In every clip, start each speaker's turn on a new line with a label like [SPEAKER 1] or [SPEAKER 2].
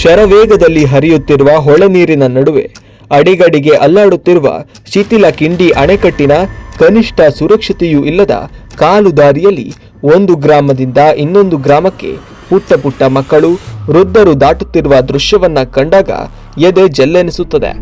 [SPEAKER 1] ಶರವೇಗದಲ್ಲಿ ಹರಿಯುತ್ತಿರುವ ಹೊಳೆ ನೀರಿನ ನಡುವೆ ಅಡಿಗಡಿಗೆ ಅಲ್ಲಾಡುತ್ತಿರುವ ಶಿಥಿಲ ಕಿಂಡಿ ಅಣೆಕಟ್ಟಿನ ಕನಿಷ್ಠ ಸುರಕ್ಷತೆಯೂ ಇಲ್ಲದ ಕಾಲು ದಾರಿಯಲ್ಲಿ ಒಂದು ಗ್ರಾಮದಿಂದ ಇನ್ನೊಂದು ಗ್ರಾಮಕ್ಕೆ ಪುಟ್ಟ ಪುಟ್ಟ ಮಕ್ಕಳು, ವೃದ್ಧರು ದಾಟುತ್ತಿರುವ ದೃಶ್ಯವನ್ನ ಕಂಡಾಗ ಎದೆ ಜಲ್ಲೆನಿಸುತ್ತದೆ.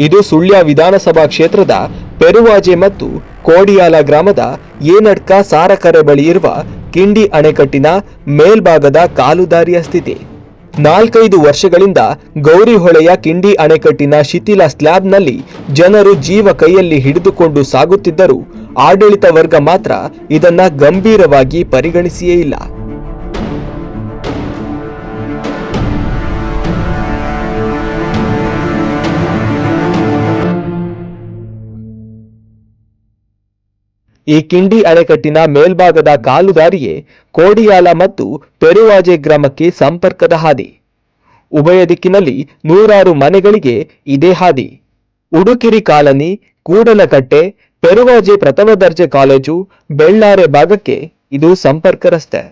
[SPEAKER 1] ಇದು ಸುಳ್ಯ ವಿಧಾನಸಭಾ ಕ್ಷೇತ್ರದ ಪೆರುವಾಜೆ ಮತ್ತು ಕೋಡಿಯಾಲ ಗ್ರಾಮದ ಏನಡ್ಕ ಸಾರಕರೆ ಬಳಿ ಇರುವ ಕಿಂಡಿ ಅಣೆಕಟ್ಟಿನ ಮೇಲ್ಭಾಗದ ಕಾಲುದಾರಿಯ ಸ್ಥಿತಿ. ನಾಲ್ಕೈದು ವರ್ಷಗಳಿಂದ ಗೌರಿಹೊಳೆಯ ಕಿಂಡಿ ಅಣೆಕಟ್ಟಿನ ಶಿಥಿಲ ಸ್ಲ್ಯಾಬ್ನಲ್ಲಿ ಜನರು ಜೀವ ಕೈಯಲ್ಲಿ ಹಿಡಿದುಕೊಂಡು ಸಾಗುತ್ತಿದ್ದರೂ ಆಡಳಿತ ವರ್ಗ ಮಾತ್ರ ಇದನ್ನ ಗಂಭೀರವಾಗಿ ಪರಿಗಣಿಸಿಯೇ ಇಲ್ಲ. ಈ ಕಿಂಡಿ ಅಣೆಕಟ್ಟಿನ ಮೇಲ್ಭಾಗದ ಕಾಲುದಾರಿಯೇ ಕೋಡಿಯಾಲ ಮತ್ತು ಪೆರುವಾಜೆ ಗ್ರಾಮಕ್ಕೆ ಸಂಪರ್ಕದ ಹಾದಿ. ಉಭಯ ದಿಕ್ಕಿನಲ್ಲಿ ನೂರಾರು ಮನೆಗಳಿಗೆ ಇದೇ ಹಾದಿ. ಉಡುಕಿರಿ ಕಾಲನಿ, ಕೂಡಲಕಟ್ಟೆ, ಪೆರುವಾಜೆ ಪ್ರಥಮ ದರ್ಜೆ ಕಾಲೇಜು, ಬೆಳ್ಳಾರೆ ಭಾಗಕ್ಕೆ ಇದು ಸಂಪರ್ಕ ರಸ್ತೆ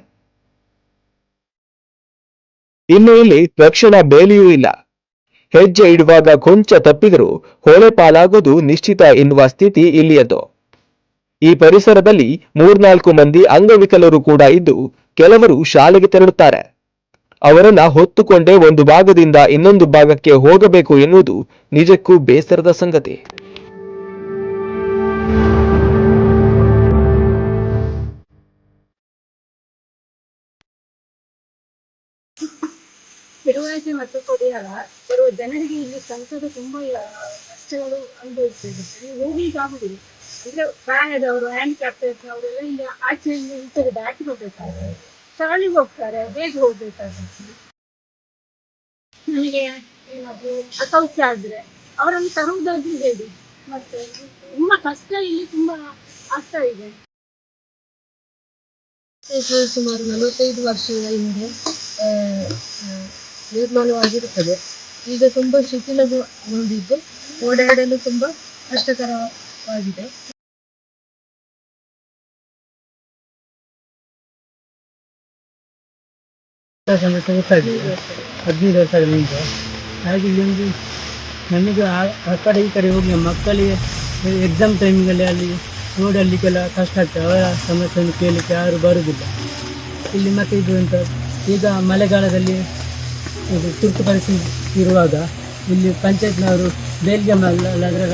[SPEAKER 1] ಇನ್ನು ಇಲ್ಲಿ ತಕ್ಷಣ ಬೇಲಿಯೂ ಇಲ್ಲ. ಹೆಜ್ಜೆ ಇಡುವಾಗ ಕೊಂಚ ತಪ್ಪಿದರೂ ಹೊಳೆ ಪಾಲಾಗೋದು ನಿಶ್ಚಿತ ಎನ್ನುವ ಸ್ಥಿತಿ ಇಲ್ಲಿಯದು. ಈ ಪರಿಸರದಲ್ಲಿ ಮೂರ್ನಾಲ್ಕು ಮಂದಿ ಅಂಗವಿಕಲರು ಕೂಡ ಇದ್ದು ಕೆಲವರು ಶಾಲೆಗೆ ತೆರಳುತ್ತಾರೆ. ಅವರನ್ನ ಹೊತ್ತುಕೊಂಡೇ ಒಂದು ಭಾಗದಿಂದ ಇನ್ನೊಂದು ಭಾಗಕ್ಕೆ ಹೋಗಬೇಕು ಎನ್ನುವುದು ನಿಜಕ್ಕೂ ಬೇಸರದ ಸಂಗತಿ.
[SPEAKER 2] ಪೆರುವಾಜೆ ಮತ್ತು ಪರಿಹಾರ ಬರುವ ಜನರಿಗೆ ಇಲ್ಲಿ ಸಂಸದ ತುಂಬಾ ಕಷ್ಟಗಳು ಅನುಭವಿಸ್ತಿದೆ ಹೋಗ್ಲಿಕ್ಕೆ ಆಗುದಿಲ್ಲ. ಅಂದ್ರೆ ಪ್ರಾಯದವರು ಹ್ಯಾಂಡಿಕ್ಯಾಪ್ಟರ್ಸ್ ಅವರೆಲ್ಲ ಇಲ್ಲಿ ಆಚೆ ಈಚೆಗೆ ದಾಟಿ ಹೋಗ್ಬೇಕಾಗ್ತದೆ ಶಾಲೆಗೆ ಹೋಗ್ತಾರೆ, ಬೇಗ ಹೋಗ್ಬೇಕಾಗ್ತದೆ ನಮಗೆ ಏನಾದರೂ ಅಸೌಖ್ಯ ಆದ್ರೆ ಅವರನ್ನು ತರುವುದಾದ್ರೂ ಹೇಳಿ. ಮತ್ತೆ ತುಂಬಾ ಕಷ್ಟ ಇಲ್ಲಿ ತುಂಬಾ ಆಗ್ತಾ ಇದೆ.
[SPEAKER 3] ಸುಮಾರು ನಲವತ್ತೈದು ವರ್ಷದ ಹಿಂದೆ ನಿರ್ಮಾಣವಾಗಿರುತ್ತದೆ. ಈಗ ತುಂಬ ಶಿಥಿಲಗೊಂಡಿದ್ದು, ಓಡಾಡಲು ತುಂಬ
[SPEAKER 4] ಗೊತ್ತಾಗಿದೆ ಹದಿನೈದು ವರ್ಷಗಳಿಂದ ಹಾಗೆ ಇಲ್ಲೊಂದು ನಮಗೆ ಆ- ಕಡೆ ಈ ಕಡೆ ಹೋಗಿ ಮಕ್ಕಳಿಗೆ ಎಕ್ಸಾಮ್ ಟೈಮಿಂಗಲ್ಲಿ ಅಲ್ಲಿ ನೋಡಲಿಕ್ಕೆಲ್ಲ ಕಷ್ಟ ಆಗ್ತದೆ. ಅವರ ಸಮಸ್ಯೆಯನ್ನು ಕೇಳಲಿಕ್ಕೆ ಯಾರು ಬರುವುದಿಲ್ಲ ಇಲ್ಲಿ ಮತ್ತೆ ಇದು ಅಂತ ಈಗ ಮಳೆಗಾಲದಲ್ಲಿ ತುರ್ತು ಪರಿಸ್ಥಿತಿ ಇರುವಾಗ ಇಲ್ಲಿ ಪಂಚಾಯತ್ನವರು ಬೇಲ್ಗೆ ಅಲ್ಲಾದರೆ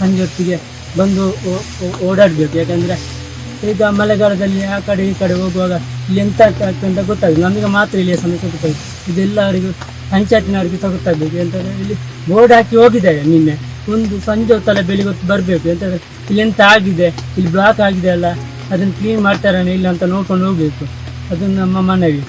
[SPEAKER 4] ಸಂಜೆ ಹೊತ್ತಿಗೆ ಬಂದು ಓಡಾಡಬೇಕು. ಯಾಕಂದರೆ ಈಗ ಮಳೆಗಾಲದಲ್ಲಿ ಆ ಕಡೆ ಈ ಕಡೆ ಹೋಗುವಾಗ ಇಲ್ಲಿ ಎಂತ ಆಗ್ತದೆ ಅಂತ ಗೊತ್ತಾಗುತ್ತೆ ನಮಗೆ ಮಾತ್ರ ಇಲ್ಲಿ ಸಮಸ್ಯೆ ಗೊತ್ತಾಗುತ್ತೆ ಇದೆಲ್ಲರಿಗೂ ಪಂಚಾಯತ್ನವರಿಗೆ ಸಹ ಗೊತ್ತಾಗಬೇಕು. ಎಂತಂದರೆ ಇಲ್ಲಿ ಬೋರ್ಡ್ ಹಾಕಿ ಹೋಗಿದ್ದಾರೆ ನಿನ್ನೆ. ಒಂದು ಸಂಜೆ ಹೊತ್ತಲ್ಲ ಬೆಳಿಗ್ಗೆ ಹೊತ್ತು ಬರಬೇಕು. ಎಂತಂದರೆ ಇಲ್ಲಿ ಎಂತ ಆಗಿದೆ, ಇಲ್ಲಿ ಬ್ಲಾಕ್ ಆಗಿದೆ ಅಲ್ಲ, ಅದನ್ನು ಕ್ಲೀನ್ ಮಾಡ್ತಾರೇನೋ ಇಲ್ಲ ಅಂತ ನೋಡ್ಕೊಂಡು ಹೋಗಬೇಕು. ಅದು ನಮ್ಮ ಮನವಿ.